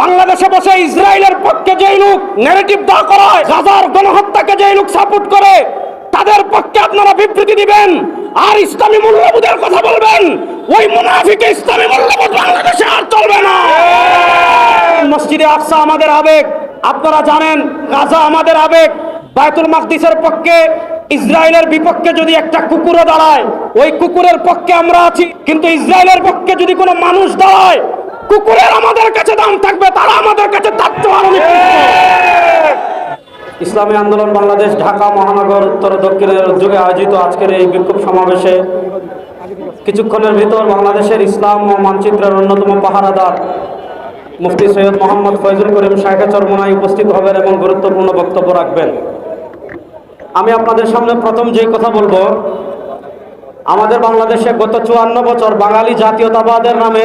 বাংলাদেশে বসে ইসরায়েলের পক্ষে যেই লোক নেগেটিভ দাঁড় করায় গাজার গণহত্যাকে যেই লোক সাপোর্ট করে, তাদের পক্ষে আপনারা বিবৃতি দিবেন আর ইসলামী মূল্যবোধের কথা বলবেন। ওই মুনাফিকে ইসলামী মূল্যবোধ বাংলাদেশে আর চলবে না। মসজিদে আকসা আমাদের আবেগ, আপনারা জানেন, গাজা আমাদের আবেগ। বায়তুল মাকদিসের পক্ষে, ইসরায়েলের বিপক্ষে যদি একটা কুকুরও দাঁড়ায়, ওই কুকুরের পক্ষে আমরা আছি, কিন্তু ইসরায়েলের পক্ষে যদি কোনো মানুষ দাঁড়ায় কুকুরের আমাদের কাছে দাম থাকবে, তারা আমাদের কাছে ইসলামী আন্দোলন বাংলাদেশ, ঢাকা, মহানগর, উত্তর, দক্ষিণের উদ্যোগে আয়োজিত আজকের এই বিক্ষোভ সমাবেশে কিছুক্ষণের ভিতর বাংলাদেশের ইসলাম ও মানচিত্রের অন্যতম পাহারাদার মুফতি সৈয়দ মোহাম্মদ ফয়জুল করিম শাহেখা চরমনায় উপস্থিত হবেন এবং গুরুত্বপূর্ণ বক্তব্য রাখবেন। আমি আপনাদের সামনে প্রথম যেই কথা বলব, আমাদের বাংলাদেশে গত চুয়ান্ন বছর বাঙালি জাতীয়তাবাদের নামে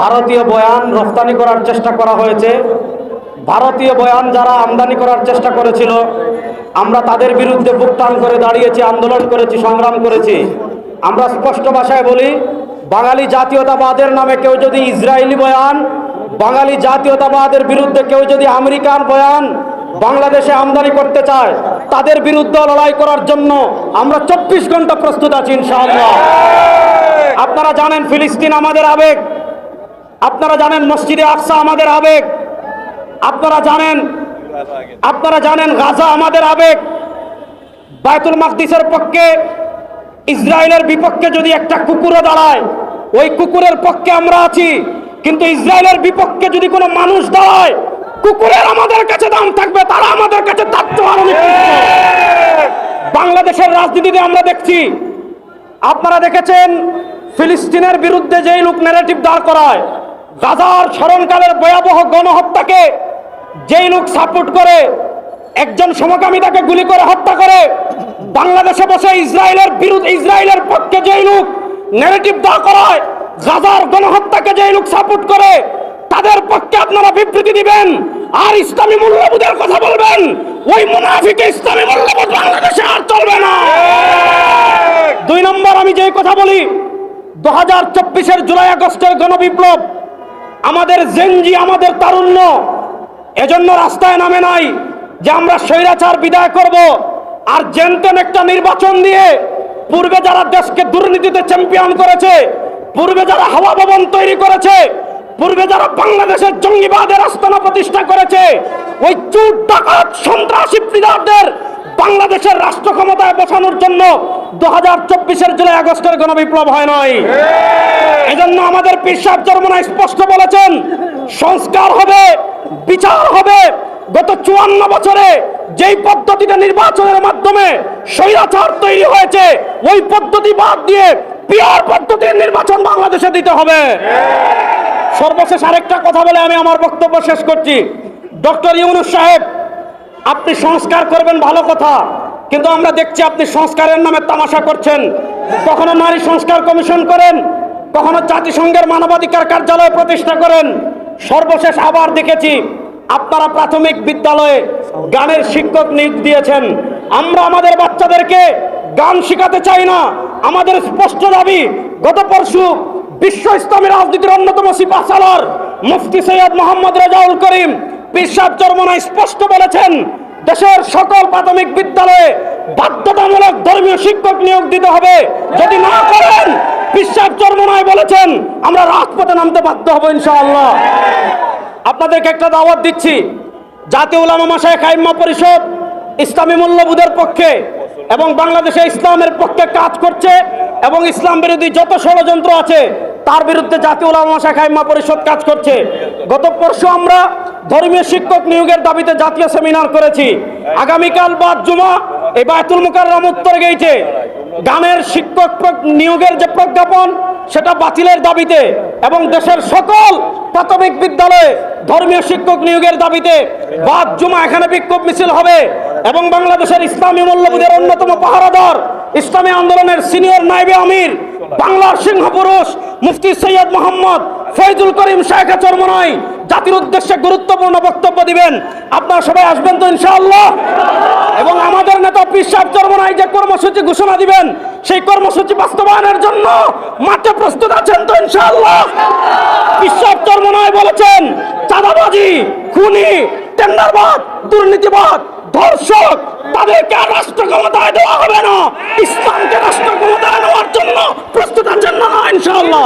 ভারতীয় বয়ান রপ্তানি করার চেষ্টা করা হয়েছে। ভারতীয় বয়ান যারা আমদানি করার চেষ্টা করেছিল, আমরা তাদের বিরুদ্ধে বুকটান করে দাঁড়িয়েছি, আন্দোলন করেছি, সংগ্রাম করেছি। আমরা স্পষ্ট ভাষায় বলি, বাঙালি জাতীয়তাবাদের নামে কেউ যদি ইসরায়েলি বয়ান, বাঙালি জাতীয়তাবাদের বিরুদ্ধে কেউ যদি আমেরিকান বয়ান, বাংলাদেশে আমদানি করতে চায়, তাদের বিরুদ্ধে লড়াই করার জন্য আমরা চব্বিশ ঘণ্টা প্রস্তুত আছি, ইনশাআল্লাহ। আপনারা জানেন, ফিলিস্তিন আমাদের আবেগ। আপনারা জানেন মসজিদে আকসা আমাদের আবেগ। আপনারা জানেন আপনারা জানেন গাজা আমাদের আবেগ। বায়তুল মাকদিসের পক্ষে, ইসরায়েলের বিপক্ষে যদি একটা কুকুরও দাঁড়ায়, ওই কুকুরের পক্ষে আমরা আছি। কিন্তু ইসরায়েলের বিপক্ষে যদি কোনো মানুষ দাঁড়ায়, কুকুরের আমাদের কাছে দাম থাকবে, তারা আমাদের কাছে তার আরও। বাংলাদেশের রাজনীতিতে আমরা দেখছি, আপনারা দেখেছেন ফিলিস্তিনের বিরুদ্ধে যেই লোক ন্যারেটিভ দাঁড় করায় গাজার স্মরণকালের ভয়াবহ গণহত্যাকে যেই লোক সাপোর্ট করে একজন সমকামী তাকে গুলি করে হত্যা করে বাংলাদেশে বসে ইসরায়েলের বিরুদ্ধে ইসরায়েলের পক্ষে যেই লোক ন্যারেটিভ দাঁড় করায় গাজার গণহত্যাকে যেই লোক সাপোর্ট করে তাদের পক্ষে আপনারা বিবৃতি দিবেন আর ইসলামী মূল্যবোধের কথা বলবেন। ওই মুনাফিকে ইসলামী মূল্যবোধ বাংলাদেশে আর চলবে না। দুই নম্বর আমি যে কথা বলি দু হাজার চব্বিশের জুলাই আগস্টের গণবিপ্লব আমাদের জেনজি আমাদের তারুণ্য। এজন্য রাস্তায় নামে নাই যে আমরা স্বৈরাচার বিদায় করব আর জেনতেন একটা নির্বাচন দিয়ে পূর্বে যারা দেশকে দুর্নীতিতে চ্যাম্পিয়ন করেছে, পূর্বে যারা হাওয়া ভবন তৈরি করেছে, পূর্বে যারা বাংলাদেশের জঙ্গিবাদের আস্তানা প্রতিষ্ঠা করেছে, ওই চুট, ডাকাত, সন্ত্রাসী প্রিদারদের বাংলাদেশের রাষ্ট্র ক্ষমতায় বসানোর জন্য দু হাজার চব্বিশের জুলাই আগস্টের গণবিপ্লব হয় নয় এজন্য আমাদের পীর সাহেব চরমনা স্পষ্ট বলেছেন, সংস্কার হবে, বিচার হবে। গত চুয়ান্ন বছরে যেই পদ্ধতিতে নির্বাচনের মাধ্যমে স্বৈরাচার তৈরি হয়েছে, ওই পদ্ধতি বাদ দিয়ে পিয়ার পদ্ধতির নির্বাচন বাংলাদেশে দিতে হবে। সর্বশেষ আরেকটা কথা বলে আমি আমার বক্তব্য শেষ করছি। ডক্টর ইউনুস সাহেব, আপনি সংস্কার করবেন ভালো কথা, কিন্তু আমরা দেখছি আপনি সংস্কারের নামে তামাশা করছেন। কখনো নারী সংস্কার কমিশন করেন কখনো জাতিসংঘের মানবাধিকার কার্যালয় প্রতিষ্ঠা করেন। সর্বশেষ আবার দেখেছি, আপনারা প্রাথমিক বিদ্যালয়ে গানের শিক্ষক নিয়োগ দিয়েছেন। আমরা আমাদের বাচ্চাদেরকে গান শেখাতে চাই না। আমাদের স্পষ্ট দাবি, গত পরশু বিশ্ব ইসলামী রাজনীতির অন্যতম সিপাহ সালার মুফতি সৈয়দ মোহাম্মদ রেজাউল করিম পিসাব চরমনায় স্পষ্ট বলেছেন, দেশের সকল প্রাথমিক বিদ্যালয়ে বাধ্যতামূলক ধর্মীয় শিক্ষক নিয়োগ দিতে হবে। যদি না করেন পিসাব চরমনায় বলেছেন, আমরা রাজপথে নামতে বাধ্য হব ইনশাআল্লাহ। আপনাদেরকে একটা দাওয়াত দিচ্ছি, জাতীয় উলামা মাসায় খাইম্মা পরিষদ ইসলামী মূল্যবোধের পক্ষে এবং বাংলাদেশে ইসলামের পক্ষে কাজ করছে এবং ইসলাম বিরোধী যত ষড়যন্ত্র আছে, তার বিরুদ্ধে জাতীয় উলামা শাখাইমা পরিষদ কাজ করছে। গত পরশু আমরা ধর্মীয় শিক্ষক নিয়োগের দাবিতে জাতীয় সেমিনার করেছি। আগামীকাল বাদ জুমা এই বায়তুল মুকাররম উত্তর গেইছে গানের শিক্ষক নিয়োগের যে প্রজ্ঞাপন, সেটা বাতিলের দাবিতে এবং দেশের সকল প্রাথমিক বিদ্যালয়ে ধর্মীয় শিক্ষক নিয়োগের দাবিতে বাদ জুমা এখানে বিক্ষোভ মিছিল হবে এবং বাংলাদেশের ইসলামী মূল্যবোধের অন্যতম পাহারাদার ইসলামী আন্দোলনের সিনিয়র নাইবে আমির, বাংলার সিংহপুরুষ মুফতি সৈয়দ মোহাম্মদ ফয়জুল করিম শেখে চর্ম নয় জাতির উদ্দেশ্যে গুরুত্বপূর্ণ বক্তব্য দিবেন। আপনারা সবাই আসবেন তো ইনশাআল্লাহ? এবং আমাদের নেতা পিসাব নয় যে কর্মসূচি ঘোষণা দিবেন, সেই কর্মসূচি বাস্তবায়নের জন্য মাঠে প্রস্তুত আছেন তো ইনশাআল্লাহ? পিসাব নয় বলেছেন, চাঁদাবাজি, খুনি, টেন্ডারবাদ, দুর্নীতিবাদ, ধর্ষক, তাদেরকে আর রাষ্ট্র ক্ষমতায় দেওয়া হবে না। ইসলামকে রাষ্ট্র ক্ষমতায় নেওয়ার জন্য প্রস্তুত আছেন না ইনশাআল্লাহ?